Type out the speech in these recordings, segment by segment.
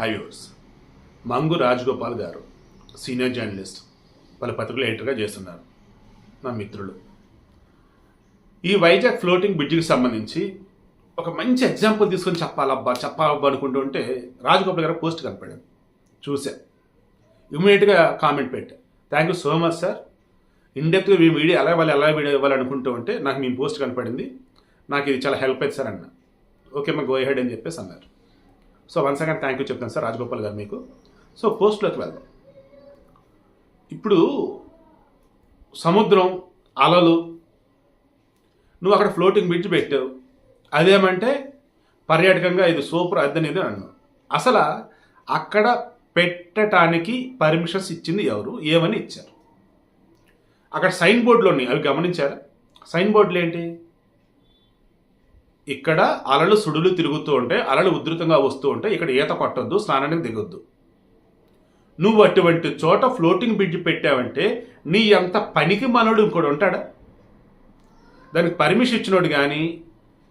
హైవ్యూర్స్ మంగు రాజగోపాల్ గారు senior journalist వాళ్ళ పత్రికలు ఎడిటర్గా చేస్తున్నారు. నా మిత్రులు. ఈ వైజాగ్ ఫ్లోటింగ్ బ్రిడ్జికి సంబంధించి ఒక మంచి ఎగ్జాంపుల్ తీసుకొని చెప్పాలబ్బా చెప్పాలబ్బా అనుకుంటూ ఉంటే రాజగోపాల్ గారు పోస్ట్ కనపడింది చూసా ఇమీడియట్గా కామెంట్ పెట్టా. Thank you so much sir ఇండెప్త్గా మీ వీడియో ఎలా ఇవ్వాలి ఎలా వీడియో ఇవ్వాలనుకుంటూ ఉంటే నాకు మీ పోస్ట్ కనపడింది. నాకు ఇది చాలా హెల్ప్ అయింది సార్ అన్న. ఓకే మా గో హెడ్ అని చెప్పేసి అన్నారు. So once again thank you చెప్తాను సార్ రాజగోపాల్ గారు మీకు. సో పోస్ట్లోకి వెళ్దాం. ఇప్పుడు సముద్రం అలలు నువ్వు అక్కడ ఫ్లోటింగ్ బ్రిడ్జ్ పెట్టావు. అదేమంటే పర్యాటకంగా ఇది సూపర్ అద్దనేది అన్నావు. అసలు అక్కడ పెట్టడానికి పర్మిషన్స్ ఇచ్చింది ఎవరు? ఏమని ఇచ్చారు? అక్కడ సైన్ బోర్డులు ఉన్నాయి. అవి గమనించారా? సైన్ బోర్డులు ఏంటి? ఇక్కడ అలలు సుడులు తిరుగుతూ ఉంటే అలలు ఉధృతంగా వస్తూ ఉంటే ఇక్కడ ఈత కొట్టొద్దు స్నానానికి దిగొద్దు. నువ్వు అటువంటి చోట ఫ్లోటింగ్ బ్రిడ్జ్ పెట్టావంటే నీ అంత పనికి మనోడు ఇంకోటి ఉంటాడా? దానికి పర్మిషన్ ఇచ్చినోడు కానీ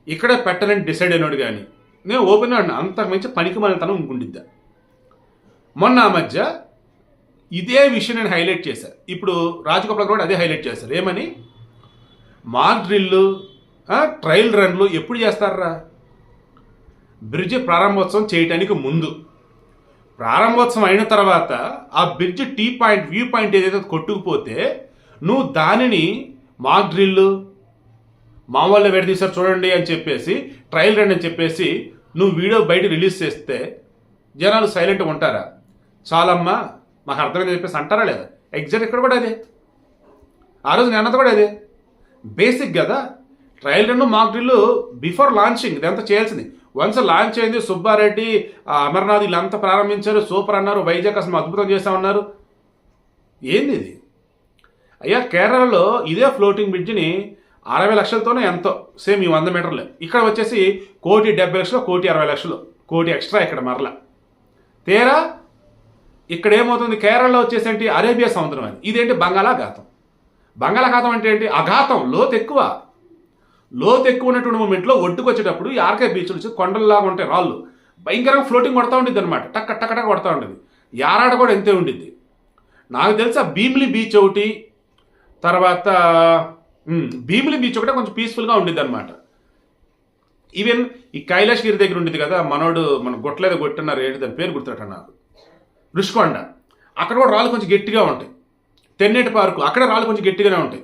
ఇక్కడ పెట్టాలని డిసైడ్ అయినోడు కానీ నేను ఓపెన్ అన్నా అంతకు మించి పనికి మనతనం ఇంకుండిద్దా మొన్న ఆ మధ్య ఇదే విషయం నేను హైలైట్ చేశాను ఇప్పుడు రాజగోపాల్ కూడా అదే హైలైట్ చేశారు. ఏమని? మాక్ డ్రిల్లు ట్రయల్ రన్లు ఎప్పుడు చేస్తారా? బ్రిడ్జ్ ప్రారంభోత్సవం చేయటానికి ముందు. ప్రారంభోత్సవం అయిన తర్వాత ఆ bridge tea point view point ఏదైతే కొట్టుకుపోతే నువ్వు దానిని మాక్ డ్రిల్లు మా వాళ్ళు విడదీశారు చూడండి అని చెప్పేసి ట్రయల్ రన్ అని చెప్పేసి నువ్వు వీడియో బయట రిలీజ్ చేస్తే జనాలు సైలెంట్గా ఉంటారా? చాలమ్మా మాకు అర్థమైంది చెప్పేసి అంటారా లేదా? ఎగ్జాక్ట్ ఇక్కడ కూడా అదే. ఆ రోజు నేను అన్నది కూడా అదే. బేసిక్ కదా? Trial run mock drill before launching ఇదంతా చేయాల్సింది. వన్స్ లాంచ్ అయింది సుబ్బారెడ్డి అమర్నాథ్ వీళ్ళంతా ప్రారంభించారు సూపర్ అన్నారు వైజాగ్ అసలు అద్భుతం చేస్తామన్నారు ఏంది ఇది? అయ్యా కేరళలో ఇదే ఫ్లోటింగ్ బ్రిడ్జిని అరవై లక్షలతోనే ఎంతో సేమ్ ఈ వంద మీటర్లు. ఇక్కడ వచ్చేసి కోటి డెబ్బై లక్షలు కోటి అరవై లక్షలు కోటి ఎక్స్ట్రా ఇక్కడ మరల. తీరా? ఇక్కడ ఏమవుతుంది? కేరళలో వచ్చేసి ఏంటి? అరేబియా సముద్రం అని ఇదేంటి? బంగాళాఘాతం. బంగాళాఘాతం అంటే ఏంటి? అఘాతం లోతు ఎక్కువ లోతు ఎక్కువ ఉన్నటువంటి మూమెంట్లో ఒడ్డుకు వచ్చేటప్పుడు ఈ ఆర్కే బీచ్ నుంచి కొండల్లాగా ఉంటాయి రాళ్ళు. భయంకరంగా ఫ్లోటింగ్ కొడతా ఉండిద్ది అనమాట టక్క టక్క టక్క కొడతా ఉంటుంది యారాడ కూడా ఎంతే ఉండిద్ది. నాకు తెలిసి ఆ భీమిలి బీచ్ ఒకటి తర్వాత భీమిలి బీచ్ ఒకటే కొంచెం పీస్ఫుల్గా ఉండిద్ది అనమాట ఈవెన్ ఈ కైలాసగిరి దగ్గర ఉండేది కదా మనోడు మన గొట్టలేదో కొట్టున్నారు ఏంటి దాని పేరు గుర్తురట నాకు? రుషికొండ. అక్కడ కూడా రాళ్ళు కొంచెం గట్టిగా ఉంటాయి. తెన్నేటి పార్కు అక్కడ రాళ్ళు కొంచెం గట్టిగానే ఉంటాయి.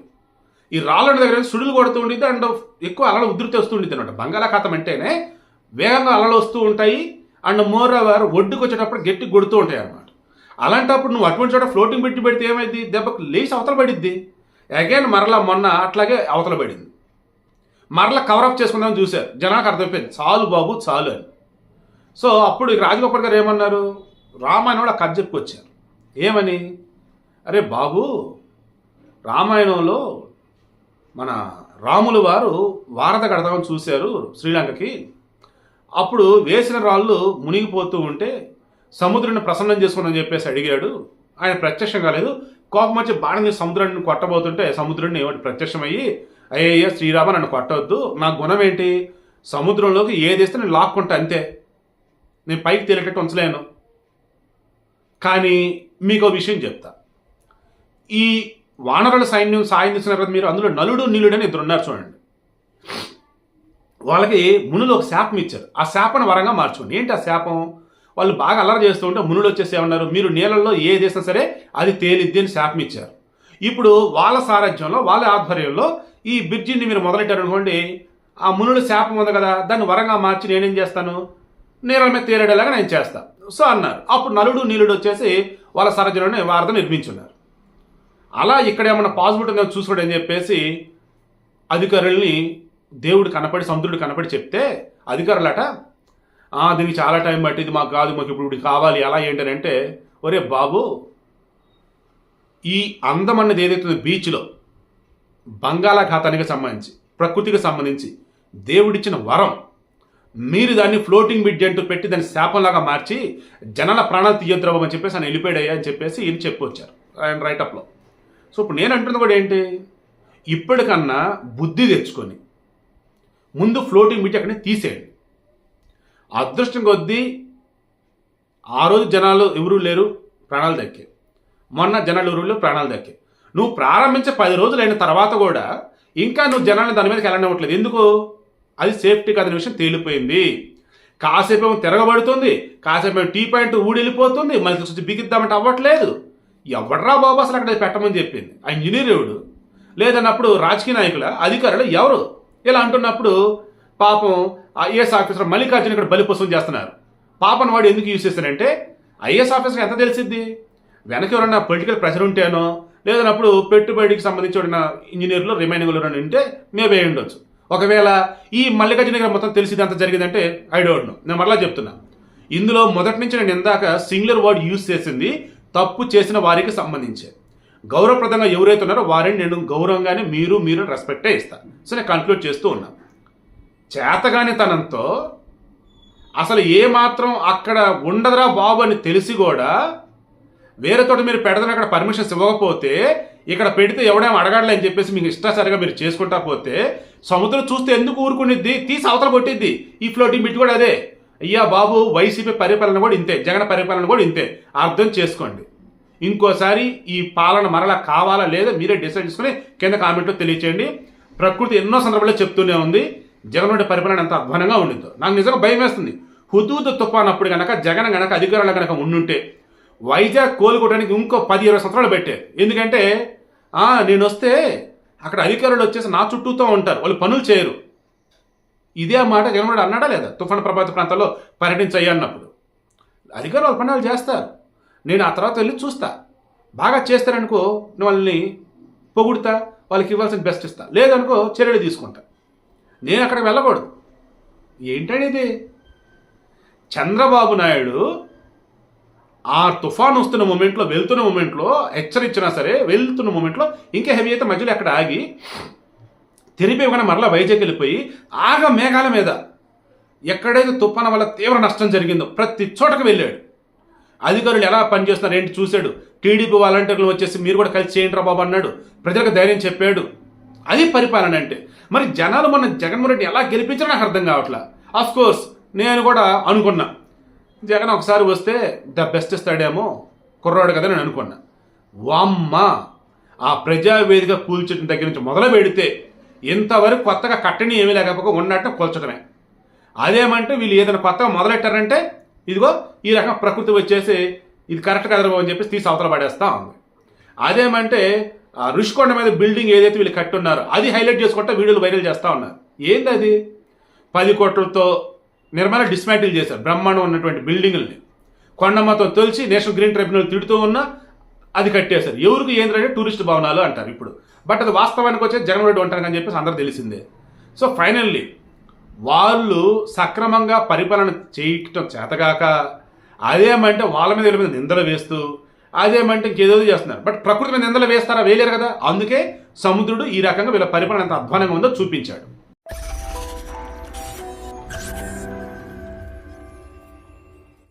ఈ రాళ్ళ దగ్గర సుడులు కొడుతూ ఉండిద్ది అండ్ ఎక్కువ అలలు ఉధృతి వస్తూ ఉండిద్ది అనమాట బంగాళాఖాతం అంటేనే వేగంగా అలలు వస్తూ ఉంటాయి అండ్ మోర్ ఓవర్ ఒడ్డుకు వచ్చేటప్పుడు గట్టి కొడుతూ ఉంటాయి అన్నమాట. అలాంటప్పుడు నువ్వు అటువంటి చోట ఫ్లోటింగ్ పెట్టి పెడితే ఏమైంది దెబ్బకు లేచి అవతల పడిద్ది. అగైన్ మరలా మొన్న అట్లాగే అవతల పడింది. మరలా కవరప్ చేసుకుందామని చూశారు. జనానికి అర్థమైపోయింది. చాలు బాబు చాలు అని. సో అప్పుడు ఈ రాజగోపాల్ గారు ఏమన్నారు? రామాయణంలో కథ చెప్పుకొచ్చారు. ఏమని? అరే బాబు రామాయణంలో మన రాములు వారు వారధ కడతామని చూశారు శ్రీలంకకి. అప్పుడు వేసిన రాళ్ళు మునిగిపోతూ ఉంటే సముద్రాన్ని ప్రసన్నం చేసుకోమని చెప్పేసి అడిగాడు. ఆయన ప్రత్యక్షం కాలేదు. కోపం వచ్చి బాణం సముద్రాన్ని కొట్టబోతుంటే సముద్రుడిని ప్రత్యక్షమయ్యి అయ్యయ్య శ్రీరామ నన్ను కొట్టవద్దు నా గుణం ఏంటి? సముద్రంలోకి ఏదేస్తే నేను లాక్కుంటా అంతే. నేను పైకి తేలేటట్టు ఉంచలేను. కానీ మీకు ఒక విషయం చెప్తా. ఈ వానరుల సైన్యం సాయం చేసిన తర్వాత మీరు అందులో నలుడు నీలుడని అని ఇద్దరు ఉన్నారు చూడండి. వాళ్ళకి మునులు ఒక శాపం ఇచ్చారు. ఆ శాపను వరంగా మార్చుకోండి. ఏంటి ఆ శాపం? వాళ్ళు బాగా అల్లరి చేస్తూ ఉంటే మునులు వచ్చేసి ఏమన్నారు? మీరు నీళ్ళల్లో ఏ దేశం సరే అది తేలిద్ది అని శాపం ఇచ్చారు. ఇప్పుడు వాళ్ళ సారథ్యంలో వాళ్ళ ఆధ్వర్యంలో ఈ బ్రిడ్జిని మీరు మొదలెట్టారు అనుకోండి ఆ మునుల శాపం ఉంది కదా దాన్ని వరంగా మార్చి నేనేం చేస్తాను? నీళ్ళ మీద తేలేడేలాగా నేను చేస్తాను సో అన్నారు. అప్పుడు నలుడు నీలుడు వచ్చేసి వాళ్ళ సారథ్యంలోనే వారధ నిర్మించున్నారు. అలా ఇక్కడ ఏమైనా పాజిబిలిటీ ఉందో చూసుకోడని అని చెప్పేసి అధికారుల్ని దేవుడు కనపడి సముద్రుడు కనపడి చెప్తే అధికారులట దీనికి చాలా టైం పట్టింది మాకు కాదు మాకు ఇప్పుడు కావాలి అలా ఏంటని అంటే ఒరే బాబు ఈ అందం అన్నది ఏదైతే బీచ్లో బంగాళాఖాతానికి సంబంధించి ప్రకృతికి సంబంధించి దేవుడిచ్చిన వరం మీరు దాన్ని ఫ్లోటింగ్ బిడ్జ్ అంటూ పెట్టి దాన్ని శాపంలాగా మార్చి జనాల ప్రాణాలు తీయద్రవం అని చెప్పేసి ఆయన వెళ్ళిపోయాడయ్యా అని చెప్పేసి ఈయన చెప్పొచ్చారు ఆయన రైటప్లో సో ఇప్పుడు నేను అంటున్నది కూడా ఏంటి? ఇప్పటికన్నా బుద్ధి తెచ్చుకొని ముందు ఫ్లోటింగ్ బ్రిడ్జ్ అక్కడిని తీసేయండి. అదృష్టం కొద్దీ ఆ రోజు జనాలు ఎవరు లేరు ప్రాణాలు దక్కే. మొన్న జనాలు ఎవరు లేరు ప్రాణాలు దక్కే. నువ్వు ప్రారంభించే పది రోజులు అయిన తర్వాత కూడా ఇంకా నువ్వు జనాలను దాని మీదకి వెళ్ళనివ్వట్లేదు ఎందుకు? అది సేఫ్టీ కాదని విషయం తేలిపోయింది. కాసేపు ఏమో తిరగబడుతుంది కాసేపు టీ పాయింట్ ఊడి వెళ్ళిపోతుంది మళ్ళీ వచ్చి బిగిద్దామంటే అవ్వట్లేదు. ఎవడరా బాబు అసలు అక్కడ పెట్టమని చెప్పింది? ఆ ఇంజనీర్ ఎవడు? లేదన్నప్పుడు రాజకీయ నాయకుల అధికారులు ఎవరు? ఇలా అంటున్నప్పుడు పాపం ఐఏఎస్ ఆఫీసర్ మల్లికార్జున ఇక్కడ బలిపోసం చేస్తున్నారు. పాపం వాడు ఎందుకు యూజ్ చేస్తానంటే ఐఏఎస్ ఆఫీసర్ ఎంత తెలిసిద్ది? వెనక ఎవరన్నా పొలిటికల్ ప్రెషర్ ఉంటేనో లేదన్నప్పుడు పెట్టుబడికి సంబంధించి ఉన్న ఇంజనీర్లు రిమైనింగ్ ఉంటే మేబీ అయి ఉండొచ్చు. ఒకవేళ ఈ మల్లికార్జున గారు మొత్తం తెలిసింది అంత జరిగిందంటే ఐ డోంట్ నో. నేను మరలా చెప్తున్నా. ఇందులో మొదటి నుంచి నేను ఇందాక సింగులర్ వర్డ్ యూజ్ చేసింది తప్పు చేసిన వారికి సంబంధించే. గౌరవప్రదంగా ఎవరైతే ఉన్నారో వారిని నేను గౌరవంగానే మీరు మీరు రెస్పెక్టే ఇస్తాను సో నేను కంక్లూడ్ చేస్తూ ఉన్నా. చేతగానితనంతో అసలు ఏ మాత్రం అక్కడ ఉండదురా బాబు అని తెలిసి కూడా వేరే తోట మీరు పెడదని అక్కడ పర్మిషన్స్ ఇవ్వకపోతే ఇక్కడ పెడితే ఎవడేమో అడగడలే అని చెప్పేసి మీకు ఇష్టాసరిగా మీరు చేసుకుంటా పోతే సముద్రం చూస్తే ఎందుకు ఊరుకునిద్ది? తీసి అవతల కొట్టిద్ది. ఈ ఫ్లోటింగ్ బిట్ కూడా అదే. అయ్యా బాబు వైసీపీ పరిపాలన కూడా ఇంతే జగన్ పరిపాలన కూడా ఇంతే. అర్థం చేసుకోండి. ఇంకోసారి ఈ పాలన మరలా కావాలా లేదా మీరే డిసైడ్ చేసుకుని కింద కామెంట్లో తెలియచేయండి. ప్రకృతి ఎన్నో సందర్భాల్లో చెప్తూనే ఉంది జగన్ రెడ్డి పరిపాలన ఎంత అధ్వానంగా ఉండిందో. నాకు నిజంగా భయం వేస్తుంది. హుదూద్ తుఫాన్ అప్పుడు కనుక జగన్ గనక అధికారులు కనుక ఉండుంటే వైజాగ్ కోలుకోవడానికి ఇంకో పది ఇరవై సంవత్సరాలు పెట్టారు ఎందుకంటే నేను వస్తే అక్కడ అధికారులు వచ్చేసి నా చుట్టూతో ఉంటారు. వాళ్ళు పనులు చేయరు. ఇదే మాట జగన్మోహన్ అన్నాడా లేదా? తుఫాను ప్రభావిత ప్రాంతాల్లో పర్యటించయ్యా అన్నప్పుడు. అధికారులు వాళ్ళ పనులు చేస్తారు. నేను ఆ తర్వాత వెళ్ళి చూస్తా. బాగా చేస్తారనుకో వాళ్ళని పొగుడుతా వాళ్ళకి ఇవ్వాల్సిన బెస్ట్ ఇస్తా. లేదనుకో చర్యలు తీసుకుంటా. నేను అక్కడికి వెళ్ళకూడదు. ఏంటండి ఇది? చంద్రబాబు నాయుడు ఆ తుఫాన్ వస్తున్న మూమెంట్లో వెళ్తున్న మూమెంట్లో హెచ్చరించినా సరే వెళ్తున్న మూమెంట్లో ఇంకా హెవీ అయితే మధ్యలో అక్కడ ఆగి తెరిపి ఇవ్వకుండా మరలా వైజాగ్ వెళ్ళిపోయి ఆగ మేఘాల మీద. ఎక్కడైతే తుఫాను వల్ల తీవ్ర నష్టం జరిగిందో ప్రతి చోటకు వెళ్ళాడు. అధికారులు ఎలా పనిచేస్తున్నారు ఏంటి చూశాడు. టీడీపీ వాలంటీర్లు వచ్చేసి మీరు కూడా కలిసి చేయండి రా బాబు అన్నాడు. ప్రజలకు ధైర్యం చెప్పాడు. అది పరిపాలన అంటే. మరి జనాలు మన జగన్మోహన్ రెడ్డి ఎలా గెలిపించారో నాకు అర్థం కావట్లా. ఆఫ్కోర్స్ నేను కూడా అనుకున్నా. జగన్ ఒకసారి వస్తే ద బెస్ట్ ఇస్తాడేమో కుర్రాడు కదా నేను అనుకున్నా. వామ్మ! ఆ ప్రజావేదిక కూల్చడం దగ్గర నుంచి మొదలు పెడితే ఇంతవరకు కొత్తగా కట్టని ఏమీ లేకపోతే ఉన్నట్టు కూల్చడమే. అదేమంటే వీళ్ళు ఏదైనా కొత్తగా మొదలెట్టారంటే ఇదిగో ఈ రకం ప్రకృతి వచ్చేసి ఇది కరెక్ట్ కదరా అని చెప్పేసి తీసి అవతల పడేస్తా ఉంది. అదేమంటే రుషికొండ మీద బిల్డింగ్ ఏదైతే వీళ్ళు కట్టున్నారో అది హైలైట్ చేసుకుంటే వీడియోలు వైరల్ చేస్తా ఉన్నారు. ఏంది అది? పది కోట్లతో నిర్మాణ డిస్మాంటిల్ చేశారు. బ్రహ్మాండం ఉన్నటువంటి బిల్డింగుల్ని కొండమ్మతో తొలిచి నేషనల్ గ్రీన్ ట్రిబ్యునల్ తిడుతూ ఉన్నా అది కట్టేశారు. ఎవరికి ఏంటంటే టూరిస్ట్ భవనాలు అంటారు ఇప్పుడు. బట్ అది వాస్తవానికి వచ్చే జగన్ రెడ్డి ఉంటారు అని చెప్పేసి అందరూ తెలిసిందే. సో ఫైనల్లీ వాళ్ళు సక్రమంగా పరిపాలన చేయటం చేతగాక అదేమంటే వాళ్ళ మీద వీళ్ళ మీద నిందలు వేస్తూ అదేమంటే ఇంకేదో చేస్తున్నారు. బట్ ప్రకృతి మీద నిందలు వేస్తారా? వేయలేరు కదా. అందుకే సముద్రుడు ఈ రకంగా వీళ్ళ పరిపాలన ఎంత అధ్వానంగా ఉందో చూపించాడు.